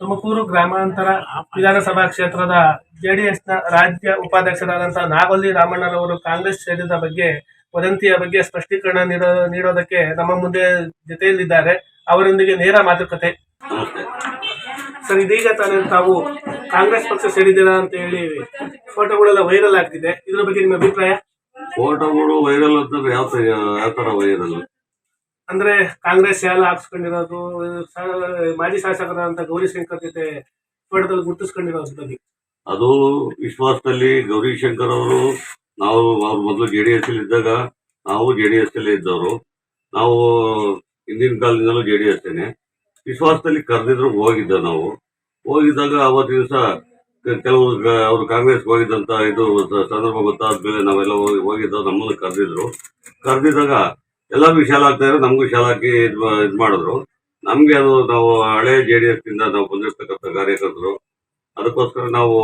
ತುಮಕೂರು ಗ್ರಾಮಾಂತರ ವಿಧಾನಸಭಾ ಕ್ಷೇತ್ರದ ಜೆಡಿಎಸ್ನ ರಾಜ್ಯ ಉಪಾಧ್ಯಕ್ಷರಾದಂತಹ ನಾಗೊಲ್ಲಿ ರಾಮಣ್ಣರವರು ಕಾಂಗ್ರೆಸ್ ಸೇರಿದ ಬಗ್ಗೆ, ವದಂತಿಯ ಬಗ್ಗೆ ಸ್ಪಷ್ಟೀಕರಣ ನೀಡೋ, ನೀಡೋದಕ್ಕೆ ನಮ್ಮ ಮುಂದೆ ಜೊತೆಯಲ್ಲಿದ್ದಾರೆ. ಅವರೊಂದಿಗೆ ನೇರ ಮಾತುಕತೆ. ಸರ್, ಇದೀಗ ತಾನೇ ತಾವು ಕಾಂಗ್ರೆಸ್ ಪಕ್ಷ ಸೇರಿದ್ದೀರಾ ಅಂತ ಹೇಳಿ ಫೋಟೋಗಳೆಲ್ಲ ವೈರಲ್ ಆಗ್ತಿದೆ. ಇದ್ರ ಬಗ್ಗೆ ನಿಮ್ಮ ಅಭಿಪ್ರಾಯ? ಫೋಟೋಗಳು ವೈರಲ್ ಅಂತಂದ್ರೆ ಯಾವ ತರ ಯಾವ ತರ ವೈರಲ್? ಅಂದ್ರೆ ಕಾಂಗ್ರೆಸ್ ಎಲ್ಲ ಹಾಕ್ಸ್ಕೊಂಡಿರೋದು ಮಾಜಿ ಶಾಸಕರಾದಂತ ಗೌರಿ ಶಂಕರ್ ಜೊತೆ ಫೋಟೋದಲ್ಲಿ ಗುರುತಿಸ್ಕೊಂಡಿರೋದ್ರಲ್ಲಿ ಅದು ವಿಶ್ವಾಸದಲ್ಲಿ ಗೌರಿಶಂಕರ್ ಅವರು, ನಾವು ಅವ್ರ ಮೊದಲು ಜೆ ಡಿ ಎಸ್ ಇದ್ದಾಗ ನಾವು ಜೆ ಡಿ ಎಸ್ ಅಲ್ಲೇ ಇದ್ದವರು. ನಾವು ಹಿಂದಿನ ಕಾಲದಿಂದಲೂ ಜೆ ಡಿ ಎಸ್ ವಿಶ್ವಾಸದಲ್ಲಿ ಕರೆದಿದ್ರು ಹೋಗಿದ್ದ ನಾವು. ಹೋಗಿದ್ದಾಗ ಅವತ್ತು ದಿವಸ ಕೆಲವರು ಅವರು ಕಾಂಗ್ರೆಸ್ ಹೋಗಿದ್ದಂತ ಇದು ಸಂದರ್ಭ ಗೊತ್ತಾದ್ಮೇಲೆ ನಾವೆಲ್ಲ ಹೋಗಿ ಹೋಗಿದ್ದ ನಮ್ಮನ್ನು ಕರೆದಿದ್ರು. ಕರೆದಿದ್ದಾಗ ಎಲ್ಲರಿಗೂ ಶಾಲ ಇದ್ರೆ ನಮಗೂ ಶಾಲ ಹಾಕಿ ಇದು ಇದು ಮಾಡಿದ್ರು. ನಮ್ಗೆ ಅದು ನಾವು ಹಳೆ ಜೆ ಡಿ ಎಸ್ ಇಂದ ನಾವು ಬಂದಿರತಕ್ಕಂಥ ಕಾರ್ಯಕರ್ತರು ಅದಕ್ಕೋಸ್ಕರ ನಾವು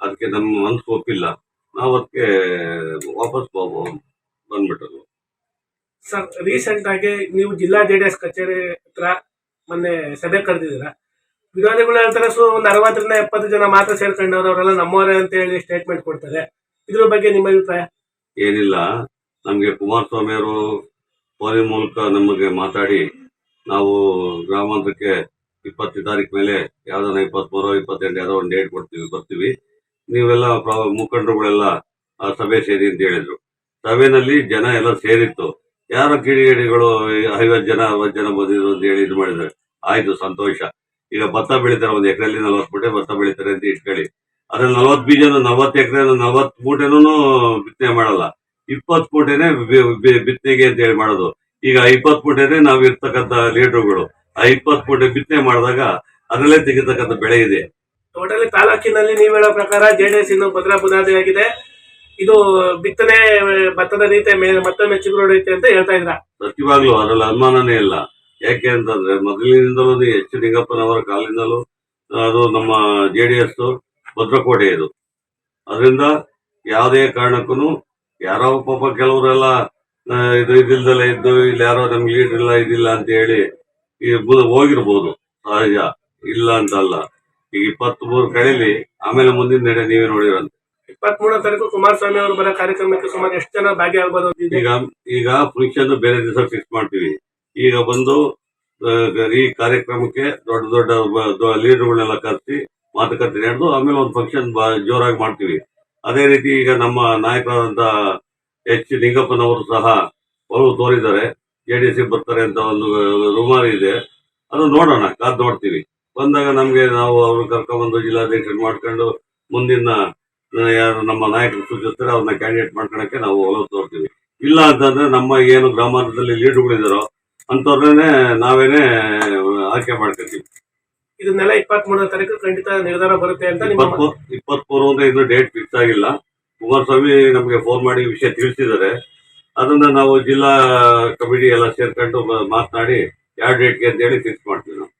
ಅದಕ್ಕೆ ನಮ್ಮ ಮನಸ್ಸು ಒಪ್ಪಿಲ್ಲ. ನಾವು ಅದಕ್ಕೆ ವಾಪಸ್ ಬಂದ್ಬಿಟ್ಟರು ಸರ್ ರೀಸೆಂಟ್ ಆಗಿ ನೀವು ಜಿಲ್ಲಾ ಜೆಡಿಎಸ್ ಕಚೇರಿ ಹತ್ರ ಮೊನ್ನೆ ಸಭೆ ಕರೆದಿದ್ದೀರಾ? ವಿರೋಧಿಗಳು ಹೇಳ್ತಾರೆ ಸೊ ಒಂದು ಅರವತ್ತರಿಂದ ಎಪ್ಪತ್ತು ಜನ ಮಾತ್ರ ಸೇರ್ಕೊಂಡವ್ರು ಅವರೆಲ್ಲ ನಮ್ಮವರೇ ಅಂತ ಹೇಳಿ ಸ್ಟೇಟ್ಮೆಂಟ್ ಕೊಡ್ತಾರೆ. ಇದ್ರ ಬಗ್ಗೆ ನಿಮ್ಮ ಅಭಿಪ್ರಾಯ? ಏನಿಲ್ಲ. ನಮಗೆ ಕುಮಾರಸ್ವಾಮಿ ಅವರು ಫೋನಿನ ಮೂಲಕ ನಮಗೆ ಮಾತಾಡಿ ನಾವು ಗ್ರಾಮಾಂತರಕ್ಕೆ ಇಪ್ಪತ್ತು ತಾರೀಕು ಮೇಲೆ ಯಾವ್ದಾನ ಇಪ್ಪತ್ಮೂರು, ಇಪ್ಪತ್ತೆಂಟು ಯಾವ್ದೋ ಒಂದು ಡೇಟ್ ಕೊಡ್ತೀವಿ, ಬರ್ತೀವಿ. ನೀವೆಲ್ಲ ಮುಖಂಡರುಗಳೆಲ್ಲ ಸಭೆ ಸೇರಿ ಅಂತ ಹೇಳಿದ್ರು. ಸಭೆನಲ್ಲಿ ಜನ ಎಲ್ಲ ಸೇರಿತ್ತು. ಯಾರೋ ಕಿಡಿಗೇಡಿಗಳು ಐವತ್ತು ಜನ, ಅರವತ್ತು ಜನ ಬಂದಿದ್ರು ಅಂತ ಹೇಳಿ ಇದು ಮಾಡಿದ್ರೆ ಆಯ್ತು, ಸಂತೋಷ. ಈಗ ಭತ್ತ ಬೆಳಿತಾರೆ, ಒಂದು ಎಕರೆಯಲ್ಲಿ ನಲ್ವತ್ತು ಮೂಟೆ ಭತ್ತ ಬೆಳಿತಾರೆ ಅಂತ ಇಟ್ಕೊಳ್ಳಿ. ಅದ್ರಲ್ಲಿ ನಲ್ವತ್ತು ಬೀಜನ ನಲವತ್ತು ಎಕರೆ ನಲ್ವತ್ತು ಮೂಟೆನೂ ಬಿತ್ತನೆ ಮಾಡಲ್ಲ. ಇಪ್ಪತ್ತು ಫೂಟೇನೆ ಬಿತ್ತನೆಗೆ ಅಂತ ಹೇಳಿ ಮಾಡೋದು. ಈಗ ಇಪ್ಪತ್ ಫೂಟೇನೆ ನಾವು ಇರ್ತಕ್ಕಂತ ಲೀಡರ್ಗಳು ಆ ಇಪ್ಪತ್ ಮೂಟೆ ಬಿತ್ತನೆ ಮಾಡಿದಾಗ ಅದರಲ್ಲೇ ತೆಗಿತಕ್ಕಂಥ ಬೆಳೆ ಇದೆ. ಟೋಟಲಿ ತಾಲೂಕಿನಲ್ಲಿ ನೀವು ಹೇಳೋ ಪ್ರಕಾರ ಜೆಡಿಎಸ್ ಇನ್ನು ಭದ್ರಾ ಬುನಾದಿಯಾಗಿದೆ ಇದು ಬಿತ್ತನೆ ಭತ್ತದ ರೀತಿ ಮತ್ತೊಮ್ಮೆ ಚಿಗುರೊಡೆಯುತ್ತೆ ಅಂತ ಹೇಳ್ತಾ ಇದ್ರ ಸತ್ಯವಾಗ್ಲೂ ಅದ್ರಲ್ಲಿ ಅನುಮಾನನೇ ಇಲ್ಲ. ಯಾಕೆ ಅಂತಂದ್ರೆ ಮೊದಲಿನಿಂದಲೂ ಎಚ್ ನಿಂಗಪ್ಪನವರ ಕಾಲದಿಂದಲೂ ಅದು ನಮ್ಮ ಜೆ ಡಿ ಎಸ್ ಭದ್ರಕೋಟೆ ಇದು ಅದರಿಂದ ಯಾವುದೇ ಕಾರಣಕ್ಕೂ ಯಾರೋ ಪಾಪ ಕೆಲವರೆಲ್ಲ ಇದು ಇದಿಲ್ದಲ್ಲೇ ಇದ್ದು ಇಲ್ಲಿ ಯಾರೋ ನಮ್ಗೆ ಲೀಡರ್ ಇಲ್ಲ ಇದಿಲ್ಲ ಅಂತ ಹೇಳಿ ಹೋಗಿರ್ಬೋದು. ಸಹಜ. ಇಲ್ಲ ಅಂತ ಅಲ್ಲ ಈಗ ಇಪ್ಪತ್ ಮೂರು ಕಳೀಲಿ ಆಮೇಲೆ ಮುಂದಿನ ನಡೆ ನೀವೇ ನೋಡಿರಂತ ಇಪ್ಪತ್ತ್ ಮೂರನೇ ತಾರೀಕು ಕುಮಾರಸ್ವಾಮಿ ಅವರು ಬರೋ ಕಾರ್ಯಕ್ರಮಕ್ಕೆ ಸುಮಾರು ಎಷ್ಟು ಜನ ಭಾಗಿಯಾಗಬಹುದು ಈಗ ಈಗ ಫಂಕ್ಷನ್ ಬೇರೆ ದಿವಸ ಫಿಕ್ಸ್ ಮಾಡ್ತೀವಿ. ಈಗ ಬಂದು ಈ ಕಾರ್ಯಕ್ರಮಕ್ಕೆ ದೊಡ್ಡ ದೊಡ್ಡ ಲೀಡರ್ಗಳನ್ನೆಲ್ಲ ಕರೆಸಿ ಮಾತುಕತೆ ನಡೆದು ಆಮೇಲೆ ಒಂದು ಫಂಕ್ಷನ್ ಜೋರಾಗಿ ಮಾಡ್ತೀವಿ. ಅದೇ ರೀತಿ ಈಗ ನಮ್ಮ ನಾಯಕರಾದಂತ ಎಚ್ ನಿಂಗಪ್ಪನವರು ಸಹ ಒಲವು ತೋರಿದ್ದಾರೆ. ಜೆ ಡಿ ಎಸ್ ಬರ್ತಾರೆ ಅಂತ ಒಂದು ರೂಮರ್ ಇದೆ. ಅದು ನೋಡೋಣ, ಕಾದ್ ನೋಡ್ತೀವಿ. ಬಂದಾಗ ನಮಗೆ ನಾವು ಅವ್ರು ಕರ್ಕೊಂಡ್ಬಂದು ಜಿಲ್ಲಾಧ್ಯಕ್ಷರು ಮಾಡ್ಕೊಂಡು ಮುಂದಿನ ಯಾರು ನಮ್ಮ ನಾಯಕರು ಸೂಚಿಸ್ತಾರೆ, ಅವ್ರನ್ನ ಕ್ಯಾಂಡಿಡೇಟ್ ಮಾಡ್ಕೊಳಕ್ಕೆ ನಾವು ಒಲವು ತೋರ್ತೀವಿ. ಇಲ್ಲ ಅಂತಂದ್ರೆ ನಮ್ಮ ಏನು ಗ್ರಾಮಾಂತರದಲ್ಲಿ ಇದ್ದಾರೋ ಅಂಥವ್ರನ್ನೇ ನಾವೇನೆ ಆಯ್ಕೆ ಮಾಡ್ಕೊತೀವಿ. ಇದನ್ನೆಲ್ಲ ಇಪ್ಪತ್ ಮೂರನೇ ತಾರೀಕು ಖಂಡಿತ ನಿರ್ಧಾರ ಬರುತ್ತೆ ಅಂತ ನಿಮ್ಮ ಇಪ್ಪತ್ಮೂ ಇಪ್ಪತ್ಮೂರು ಅಂತ ಇನ್ನು ಡೇಟ್ ಫಿಕ್ಸ್ ಆಗಿಲ್ಲ. ಕುಮಾರಸ್ವಾಮಿ ನಮಗೆ ಫೋನ್ ಮಾಡಿ ವಿಷಯ ತಿಳಿಸಿದ್ದಾರೆ. ಅದನ್ನ ನಾವು ಜಿಲ್ಲಾ ಕಮಿಟಿ ಎಲ್ಲ ಸೇರ್ಕೊಂಡು ಮಾತನಾಡಿ ಯಾವ ಡೇಟ್ಗೆ ಅಂತ ಹೇಳಿ ಫಿಕ್ಸ್ ಮಾಡ್ತೀವಿ ನಾವು.